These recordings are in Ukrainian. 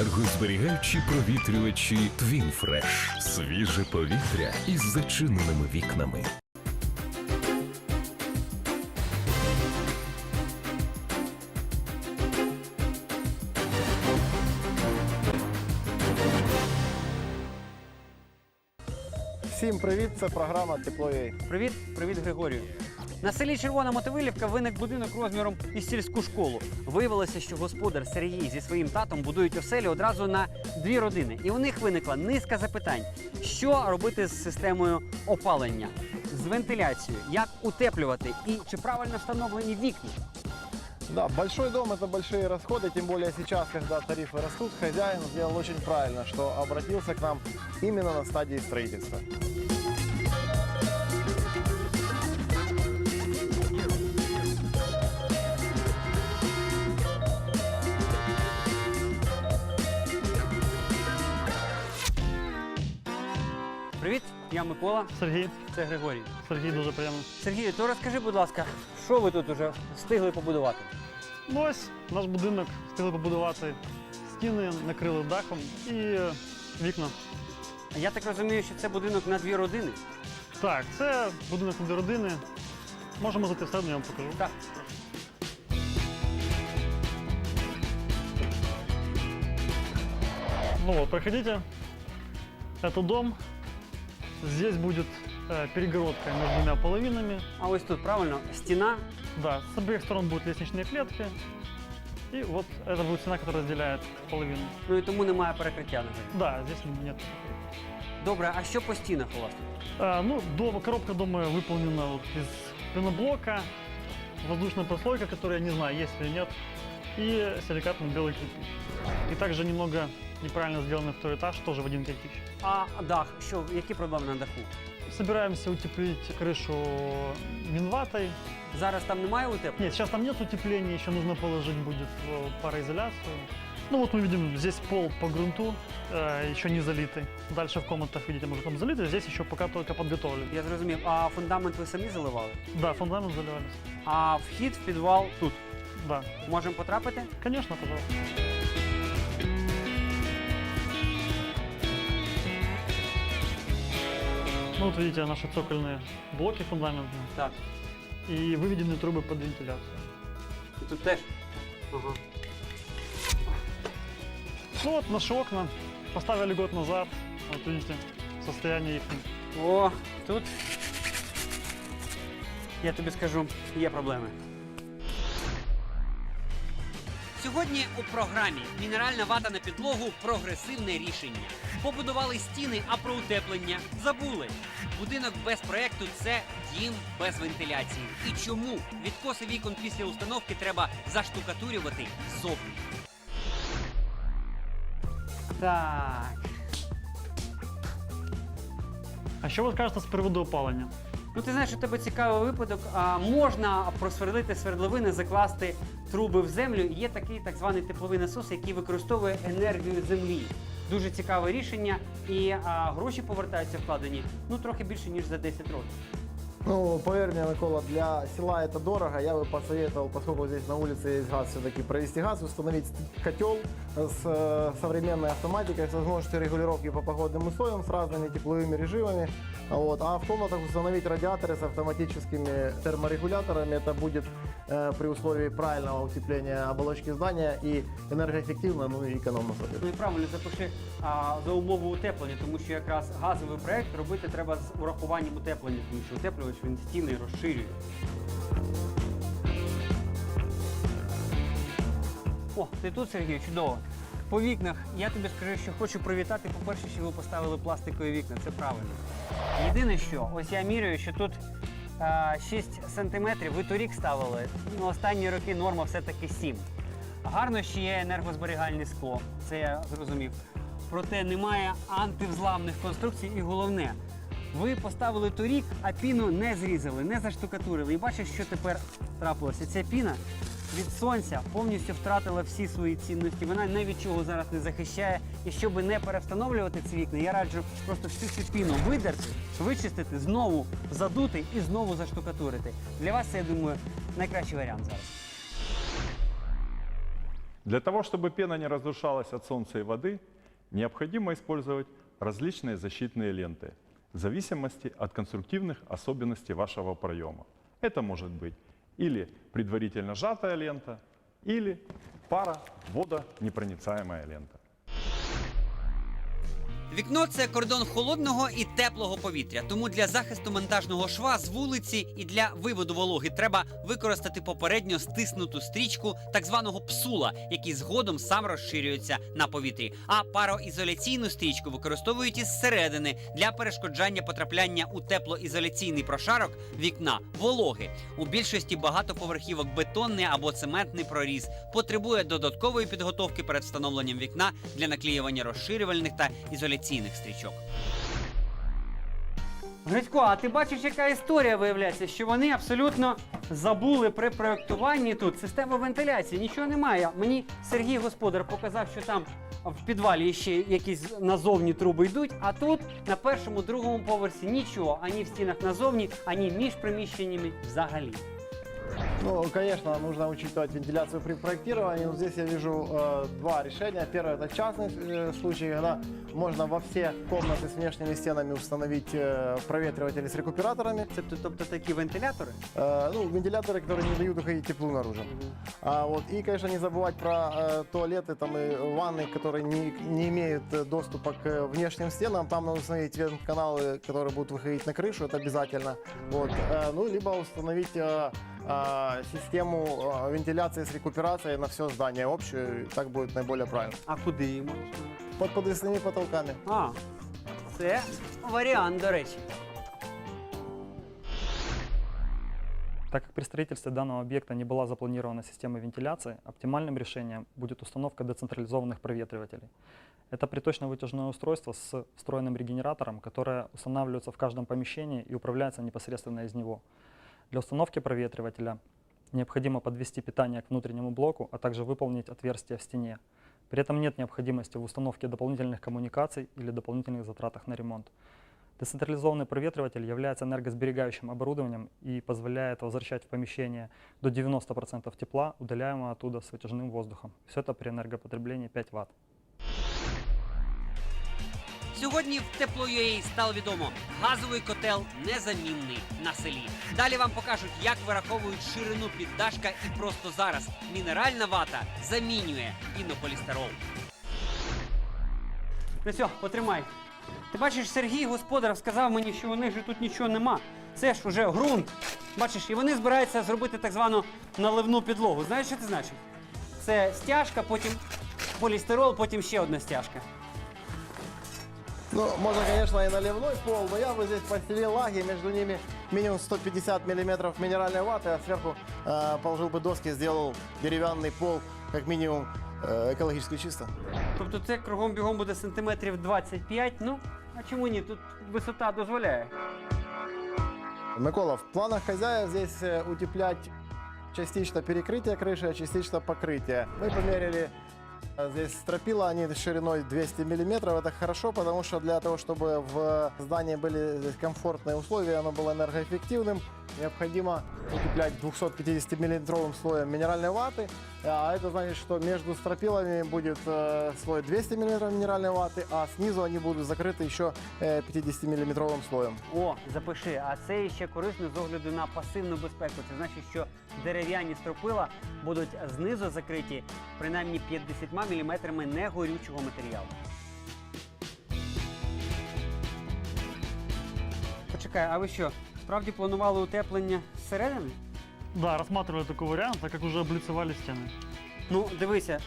Енергозберігаючі провітрювачі Твінфреш. Свіже повітря із зачиненими вікнами. Всім привіт! Це програма Тепло.ua. Привіт, привіт, Григорію. На селі Червона Мотовилівка виник будинок розміром із сільську школу. Виявилося, що господар Сергій зі своїм татом будують оселі одразу на дві родини. І у них виникла низка запитань: що робити з системою опалення, з вентиляцією, як утеплювати і чи правильно встановлені вікна. Да, большой дом это большие расходы, тем более сейчас, когда тарифы растут, хозяин сделал очень правильно, что обратился к нам именно на стадии строительства. Я Микола, Сергій, це Григорій. Сергій дуже приємно. Сергію, то розкажи, будь ласка, що ви тут уже встигли побудувати? Ну ось наш будинок встигли побудувати. Стіни накрили дахом і вікна. Я так розумію, що це будинок на дві родини. Так, це будинок для родини. Можемо зайти всередину, я вам покажу. Так. Ну вот, проходите. Это дом. Здесь будет э, перегородка между двумя половинами. А ось тут правильно стіна. Да, с обеих сторон будут лестничные клетки. И вот это будет стена, которая разделяет половину. Ну і тому немає перекриття на жаль. Да, здесь нет. Добре, а що по стінах у вас тут? А, ну, дома, коробка дома выполнена вот из пеноблока, воздушная прослойка, которая, я не знаю, есть или нет, и силикатный белый кирпич. И также немного неправильно сделанный второй этаж, тоже в один кирпич. А дах, що, які проблеми на даху? Собираемся утеплить крышу минватой. Зараз там немає утеплення? Нет, сейчас там нет утепления, еще нужно положить будет э, пароизоляцию. Ну вот мы видим, здесь пол по грунту, э, еще не залитый. Дальше в комнатах, видите, может там залитый, здесь еще пока только подготовлен. Я зрозумів. А фундамент ви самі заливали? Да, фундамент заливались. А вхід в підвал тут. Да, Можемо потрапити? конечно, пожалуйста. Ну вот видите наши цокольные блоки фундаментные Так. и выведены трубы под вентиляцию. І тут теж. Ага. Ну вот наши окна поставили год назад. Вот видите, состояние их. О, тут. Я тобі скажу, є проблеми. Сьогодні у програмі Мінеральна вата на підлогу прогресивне рішення. Побудували стіни, а про утеплення забули. Будинок без проекту це дім без вентиляції. І чому відкоси вікон після установки треба заштукатурювати ззовні? Так. А що ви скажете з приводу опалення? Ну, ти знаєш, у тебе цікавий випадок. А, можна просверлити свердловини, закласти труби в землю. Є такий так званий тепловий насос, який використовує енергію землі. Дуже цікаве рішення, і а, гроші повертаються вкладені ну трохи більше ніж за 10 років. Ну, поверь мне, Микола, для села это дорого. Я бы посоветовал, поскольку здесь на улице есть газ, все-таки провести газ, установить котел с э, современной автоматикой, с возможностью регулировки по погодным условиям, с разными тепловыми режимами. Вот. А в комнатах установить радиаторы с автоматическими терморегуляторами. Это будет э, при условии правильного утепления оболочки здания и энергоэффективно, ну и экономно, соответственно. Ну і правильно запиши а, за умову утеплення, тому що якраз газовий проект робити треба з урахуванням утеплення, тому що утеплювач він стіни розширює. О, ти тут, Сергій, чудово. По вікнах я тобі скажу, що хочу привітати. По-перше, що ви поставили пластикові вікна, це правильно. Єдине, що ось я міряю, що тут а, 6 сантиметрів. Ви торік ставили. Ну, останні роки норма все-таки 7. Гарно, що є енергозберігальне скло, це я зрозумів. Проте немає антивзламних конструкцій і головне. Ви поставили торік, а піну не зрізали, не заштукатурили. І бачиш, що тепер трапилося. Ця піна від сонця повністю втратила всі свої цінності. Вона ні від чого зараз не захищає. І щоб не перевстановлювати ці вікна, я раджу просто всю цю піну видерти, вичистити, знову задути і знову заштукатурити. Для вас це, я думаю, найкращий варіант зараз. Для того, чтобы пена не разрушалась от солнца и воды, необходимо использовать различные защитные ленты в зависимости от конструктивных особенностей вашего проема. Это может быть или предварительно сжатая лента, или пара водонепроницаемая лента. Вікно це кордон холодного і теплого повітря. Тому для захисту монтажного шва з вулиці і для виводу вологи треба використати попередньо стиснуту стрічку так званого псула, який згодом сам розширюється на повітрі. А пароізоляційну стрічку використовують із середини для перешкоджання потрапляння у теплоізоляційний прошарок вікна вологи. У більшості багатоповерхівок бетонний або цементний проріз потребує додаткової підготовки перед встановленням вікна для наклеювання розширювальних та ізоляційних стрічок. Грицько, а ти бачиш, яка історія виявляється, що вони абсолютно забули при проєктуванні тут систему вентиляції. Нічого немає. Мені Сергій Господар показав, що там в підвалі ще якісь назовні труби йдуть, а тут на першому, другому поверсі нічого, ані в стінах назовні, ані між приміщеннями взагалі. Ну, конечно, нужно учитывать вентиляцию при проектировании. Вот здесь я вижу э, два решения. Первое это частный э, случай, когда можно во все комнаты с внешними стенами установить э, проветриватели с рекуператорами. Це тобто такі вентилятори? Э, ну, вентиляторы, которые не дают уходить теплу наружу. А, вот, и, конечно, не забывать про э, туалеты там, и ванны, которые не, не имеют э, доступа к э, внешним стенам. Там надо установить каналы, которые будут выходить на крышу, это обязательно. Вот, э, ну, либо установить э, э, систему э, вентиляции с рекуперацией на все здание общую, и так будет наиболее правильно. А куди йому? Под подвесными потолками. А, це варіант, до речі. Так как при строительстве данного объекта не была запланирована система вентиляции, оптимальным решением будет установка децентрализованных проветривателей. Это приточно-вытяжное устройство с встроенным регенератором, которое устанавливается в каждом помещении и управляется непосредственно из него. Для установки проветривателя необходимо подвести питание к внутреннему блоку, а также выполнить отверстие в стене. При этом нет необходимости в установке дополнительных коммуникаций или дополнительных затратах на ремонт. Децентрализованный проветриватель является энергосберегающим оборудованием и позволяет возвращать в помещение до 90% тепла, удаляемого оттуда с вытяжным воздухом. Все это при энергопотреблении 5 Вт. Сьогодні в Тепло.ua стало відомо, газовий котел незамінний на селі. Далі вам покажуть, як вираховують ширину піддашка і просто зараз мінеральна вата замінює пінополістирол. Ну все, потримай. Ти бачиш, Сергій господар сказав мені, що у них же тут нічого нема. Це ж уже ґрунт. Бачиш, і вони збираються зробити так звану наливну підлогу. Знаєш, що це значить? Це стяжка, потім полістирол, потім ще одна стяжка. Ну, можно, конечно, и наливной пол, но я бы здесь постелил лаги, между ними минимум 150 миллиметров минеральной ваты, а сверху э, положил бы доски, сделал деревянный пол, как минимум э, экологически чисто. Тобто це кругом бігом буде сантиметрів 25. Ну, а чому ні? Тут висота дозволяє. Микола, в планах хозяев здесь э, утеплять частично перекрытие крыши, а частично покрытие. Мы померили э, здесь стропила, они шириной 200 миллиметров. Это хорошо, потому что для того, чтобы в здании были здесь комфортные условия, оно было энергоэффективным, необходимо утеплять 250 миллиметровым слоем минеральной ваты. А это значит, что между стропилами будет э, слой 200 мм минеральной ваты, а снизу они будут закрыты еще э, 50 миллиметровым слоем. О, запиши, а це ще корисно з огляду на пасивну безпеку. Це значить, що дерев'яні стропила будуть знизу закриті принаймні 50 мм негорючого матеріалу. Почекай, а ви що, Справді планували утеплення зсередини? Да, рассматривали такой вариант, так как уже облицевали стены. Ну, дивися.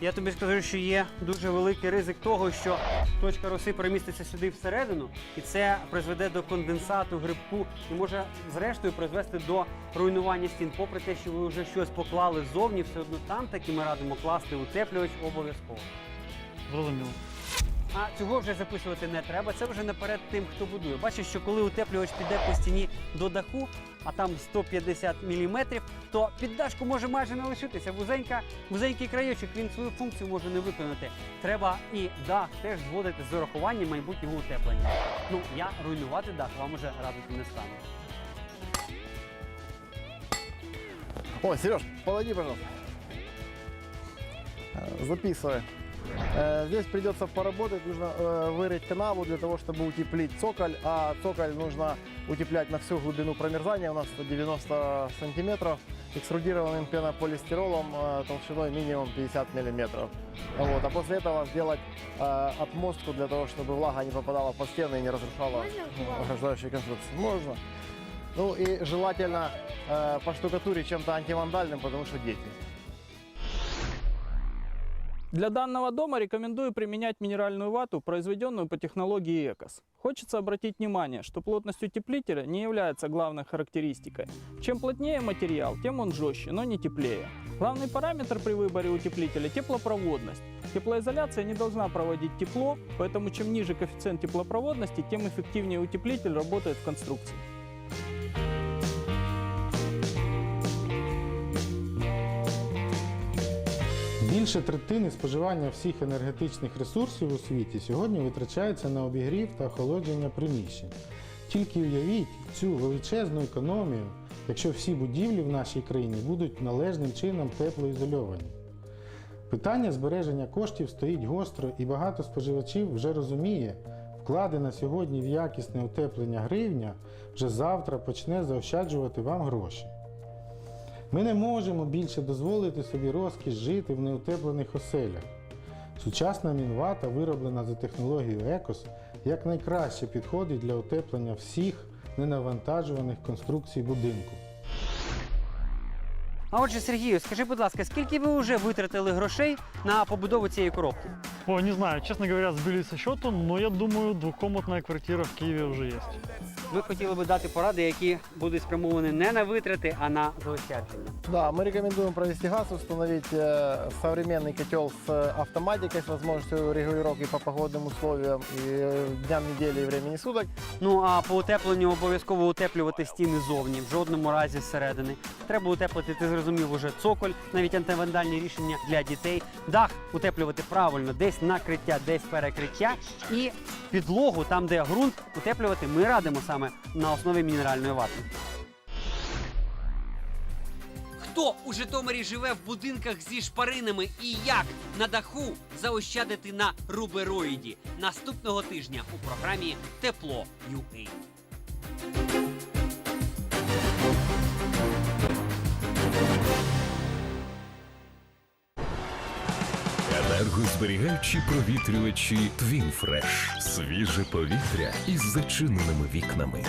Я тобі скажу, що є дуже великий ризик того, що точка роси переміститься сюди всередину, і це призведе до конденсату, грибку і може зрештою призвести до руйнування стін. Попри те, що ви вже щось поклали ззовні, все одно там таки ми радимо класти утеплювач обов'язково. Зрозуміло. А цього вже записувати не треба. Це вже наперед тим, хто будує. Бачиш, що коли утеплювач піде по стіні до даху, а там 150 мм, то під дашку може майже не лишитися. Вузенька, вузенький краєчок, він свою функцію може не виконати. Треба і дах теж зводити з урахуванням майбутнього утеплення. Ну, я руйнувати дах вам уже радити не стану. О, Сереж, поводи, пожалуйста. Записывай. Э, Здесь придется поработать, нужно э, вырыть канаву для того, чтобы утеплить цоколь, а цоколь нужно утеплять на всю глубину промерзания, у нас это 90 сантиметров, экструдированным пенополистиролом э, толщиной минимум 50 миллиметров. Вот. А после этого сделать э, отмостку для того, чтобы влага не попадала под стены и не разрушала ограждающие конструкции. Можно. Ну и желательно э, поштукатурить чем-то антивандальным, потому что дети. Для данного дома рекомендую применять минеральную вату, произведенную по технологии ЭКОС. Хочется обратить внимание, что плотность утеплителя не является главной характеристикой. Чем плотнее материал, тем он жестче, но не теплее. Главный параметр при выборе утеплителя – теплопроводность. Теплоизоляция не должна проводить тепло, поэтому чем ниже коэффициент теплопроводности, тем эффективнее утеплитель работает в конструкции. Більше третини споживання всіх енергетичних ресурсів у світі сьогодні витрачається на обігрів та охолодження приміщень. Тільки уявіть цю величезну економію, якщо всі будівлі в нашій країні будуть належним чином теплоізольовані. Питання збереження коштів стоїть гостро і багато споживачів вже розуміє, вкладена сьогодні в якісне утеплення гривня вже завтра почне заощаджувати вам гроші. Ми не можемо більше дозволити собі розкіш жити в неутеплених оселях. Сучасна мінвата, вироблена за технологією ЕКОС, якнайкраще підходить для утеплення всіх ненавантажуваних конструкцій будинку. А отже, Сергію, скажи, будь ласка, скільки ви вже витратили грошей на побудову цієї коробки? Ой, не знаю, честно говоря, сбили со счету, но я думаю, двухкомнатная квартира в Киеве уже есть. Ми хотіли би дати поради, які будуть спрямовані не на витрати, а на заощадження. Да, мы рекомендуем провести газ, установить э, современный котел с э, автоматикой, с возможностью регулировки по погодным условиям и э, дням недели и времени суток. Ну а по утепленню обов'язково утеплювати стіни зовні, в жодному разі зсередини. Треба утеплити, ти зрозумів, уже цоколь, навіть антивандальні рішення для дітей. Дах утеплювати правильно, десь накриття, десь перекриття. І підлогу, там де ґрунт, утеплювати ми радимо саме на основі мінеральної вати. Хто у Житомирі живе в будинках зі шпаринами і як на даху заощадити на рубероїді наступного тижня у програмі Тепло UA. Енергозберігаючі провітрювачі Твінфреш. Свіже повітря із зачиненими вікнами.